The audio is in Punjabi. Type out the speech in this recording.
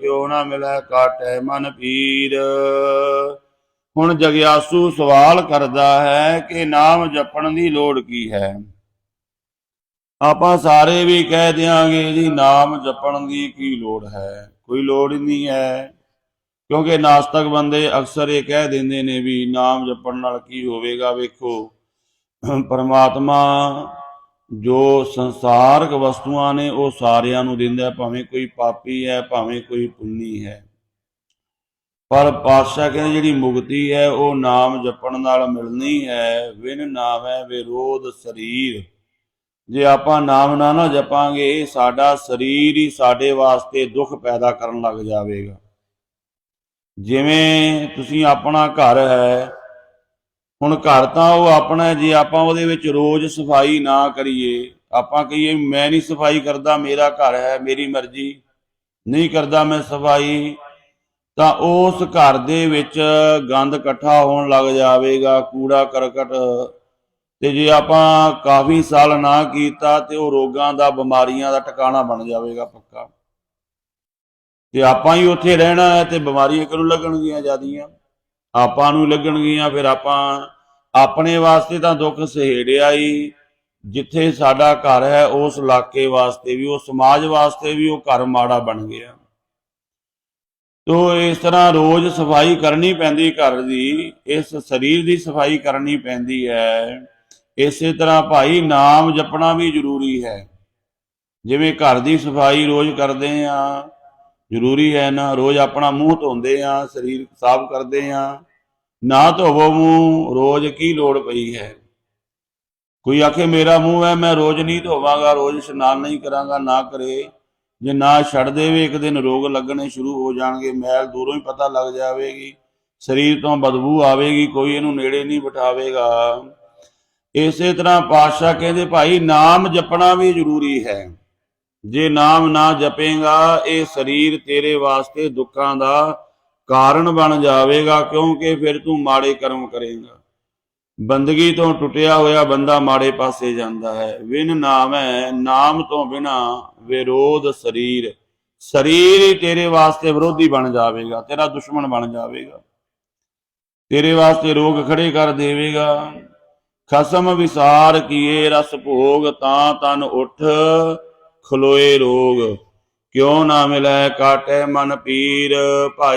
ਕਿਉ ਨਾ ਮਿਲੈ ਕਾਟੈ ਮਨ ਪੀਰ। ਹੁਣ ਜਗਿਆਸੂ ਸਵਾਲ ਕਰਦਾ ਹੈ ਕਿ ਨਾਮ ਜਪਣ ਦੀ ਲੋੜ ਕੀ ਹੈ? ਆਪਾਂ ਸਾਰੇ ਵੀ ਕਹਿ ਦਿਆਂਗੇ ਜੀ, ਨਾਮ ਜਪਣ ਦੀ ਕੀ ਲੋੜ ਹੈ? ਕੋਈ ਲੋੜ ਹੀ ਨਹੀਂ ਹੈ। ਕਿਉਂਕਿ ਨਾਸਤਕ ਬੰਦੇ ਅਕਸਰ ਇਹ ਕਹਿ ਦਿੰਦੇ ਨੇ ਵੀ ਨਾਮ ਜਪਣ ਨਾਲ ਕੀ ਹੋਵੇਗਾ ਵੇਖੋ। ਪਰਮਾਤਮਾ ਜੋ ਸੰਸਾਰਕ ਵਸਤੂਆਂ ਨੇ ਉਹ ਸਾਰਿਆਂ ਨੂੰ ਦਿੰਦਾ ਭਾਵੇਂ ਕੋਈ ਪਾਪੀ ਹੈ, ਭਾਵੇਂ ਕੋਈ ਪੁੰਨੀ ਹੈ। ਪਰ ਪਾਤਸ਼ਾਹ ਕਹਿੰਦੇ ਜਿਹੜੀ ਮੁਕਤੀ ਹੈ, ਉਹ ਨਾਮ ਜਪਣ ਨਾਲ ਮਿਲਣੀ ਹੈ। ਵਿਨ ਨਾਮ ਹੈ ਵਿਰੋਧ ਸਰੀਰ। ਜੇ ਆਪਾਂ ਨਾਮ ਨਾ ਨਾ ਜਪਾਂਗੇ, ਸਾਡਾ ਸਰੀਰ ਹੀ ਸਾਡੇ ਵਾਸਤੇ ਦੁੱਖ ਪੈਦਾ ਕਰਨ ਲੱਗ ਜਾਵੇਗਾ। ਜਿਵੇਂ ਤੁਸੀਂ ਆਪਣਾ ਘਰ ਹੈ ਹੁਣ ਘਰ ਤਾਂ ਉਹ ਆਪਣਾ ਜੇ, ਆਪਾਂ ਉਹਦੇ ਵਿੱਚ ਰੋਜ਼ ਸਫ਼ਾਈ ਨਾ ਕਰੀਏ। ਆਪਾਂ ਕਹੀਏ, ਮੈਂ ਨਹੀਂ ਸਫ਼ਾਈ ਕਰਦਾ, ਮੇਰਾ ਘਰ ਹੈ, ਮੇਰੀ ਮਰਜ਼ੀ। ਨਹੀਂ ਕਰਦਾ ਮੈਂ ਸਫ਼ਾਈ। ਤਾਂ ਉਸ ਘਰ ਦੇ ਵਿੱਚ ਗੰਦ ਇਕੱਠਾ ਹੋਣ ਲੱਗ ਜਾਵੇਗਾ, ਕੂੜਾ ਕਰਕਟ। ਤੇ ਜੇ ਆਪਾਂ ਕਾਫੀ ਸਾਲ ਨਾ ਕੀਤਾ ਤੇ ਉਹ ਰੋਗਾਂ ਦਾ, ਬਿਮਾਰੀਆਂ ਦਾ ਟਿਕਾਣਾ ਬਣ ਜਾਵੇਗਾ ਪੱਕਾ। ਤੇ ਆਪਾਂ ਹੀ ਉੱਥੇ ਰਹਿਣਾ ਹੈ ਤੇ ਬਿਮਾਰੀਆਂ ਕਿਹਨੂੰ ਲੱਗਣਗੀਆਂ ਜਿਆਦੀਆਂ? ਆਪਾਂ ਨੂੰ ਲੱਗਣਗੀਆਂ, ਫਿਰ ਆਪਾਂ ਆਪਣੇ ਵਾਸਤੇ ਤਾਂ ਦੁੱਖ ਸਹੇੜਿਆ ਹੀ। ਜਿੱਥੇ ਸਾਡਾ ਘਰ ਹੈ, ਉਸ ਇਲਾਕੇ ਵਾਸਤੇ ਵੀ ਉਹ ਸਮਾਜ ਵਾਸਤੇ ਵੀ ਉਹ ਘਰ ਮਾੜਾ ਬਣ ਗਿਆ। ਤੋ ਇਸ ਤਰ੍ਹਾਂ ਰੋਜ਼ ਸਫ਼ਾਈ ਕਰਨੀ ਪੈਂਦੀ ਘਰ ਦੀ, ਇਸ ਸਰੀਰ ਦੀ ਸਫ਼ਾਈ ਕਰਨੀ ਪੈਂਦੀ ਹੈ। ਇਸੇ ਤਰ੍ਹਾਂ ਭਾਈ ਨਾਮ ਜਪਣਾ ਵੀ ਜ਼ਰੂਰੀ ਹੈ। ਜਿਵੇਂ ਘਰ ਦੀ ਸਫ਼ਾਈ ਰੋਜ਼ ਕਰਦੇ ਆ ਜ਼ਰੂਰੀ ਹੈ ਨਾ, ਰੋਜ਼ ਆਪਣਾ ਮੂੰਹ ਧੋਂਦੇ ਆ ਸਰੀਰ ਸਾਫ਼ ਕਰਦੇ ਆ ਨਾ ਧੋਵੋ ਮੂੰਹ, ਰੋਜ਼ ਕੀ ਲੋੜ ਪਈ ਹੈ? ਕੋਈ ਆਖੇ, ਮੇਰਾ ਮੂੰਹ ਹੈ, ਮੈਂ ਰੋਜ਼ ਨਹੀਂ ਧੋਵਾਂਗਾ, ਰੋਜ਼ ਇਸ਼ਨਾਨ ਨਹੀਂ ਕਰਾਂਗਾ, ਨਾ ਕਰੇ। ਜੇ ਨਾ ਛੱਡ ਦੇਵੇ, ਇੱਕ ਦਿਨ ਰੋਗ ਲੱਗਣੇ ਸ਼ੁਰੂ ਹੋ ਜਾਣਗੇ, ਮੈਲ ਦੂਰੋਂ ਹੀ ਪਤਾ ਲੱਗ ਜਾਵੇਗੀ। ਸਰੀਰ ਤੋਂ ਬਦਬੂ ਆਵੇਗੀ, ਕੋਈ ਇਹਨੂੰ ਨੇੜੇ ਨਹੀਂ ਬਿਠਾਵੇਗਾ। ਇਸੇ ਤਰ੍ਹਾਂ ਪਾਤਸ਼ਾਹ ਕਹਿੰਦੇ, ਭਾਈ, ਨਾਮ ਜਪਣਾ ਵੀ ਜ਼ਰੂਰੀ ਹੈ। ਜੇ ਨਾਮ ਨਾ ਜਪੇਗਾ, ਇਹ ਸਰੀਰ ਤੇਰੇ ਵਾਸਤੇ ਦੁੱਖਾਂ ਦਾ ਕਾਰਨ ਬਣ ਜਾਵੇਗਾ ਕਿਉਂਕਿ ਫਿਰ ਤੂੰ ਮਾੜੇ ਕਰਮ ਕਰੇਗਾ। ਬੰਦਗੀ ਤੋਂ ਟੁੱਟਿਆ ਹੋਇਆ ਬੰਦਾ ਮਾੜੇ ਪਾਸੇ ਜਾਂਦਾ ਹੈ। ਵਿਨ ਨਾਮ ਹੈ ਨਾਮ ਤੋਂ ਬਿਨਾ ਵਿਰੋਧ ਸਰੀਰ। ਸਰੀਰ ਹੀ ਤੇਰੇ ਵਾਸਤੇ ਵਿਰੋਧੀ ਬਣ ਜਾਵੇਗਾ, ਤੇਰਾ ਦੁਸ਼ਮਣ ਬਣ ਜਾਵੇਗਾ। ਤੇਰੇ ਵਾਸਤੇ ਰੋਗ ਖੜੇ ਕਰ ਦੇਵੇਗਾ। ਖਸਮ ਵਿਸਾਰ ਕੀਏ ਰਸ ਭੋਗ, ਤਾਂ ਤਨ ਉਠ ਖਲੋਏ ਰੋਗ। ਕਿਉ ਨਾ ਮਿਲੈ ਕਾਟੈ ਮਨ ਪੀਰ, ਭਾਈ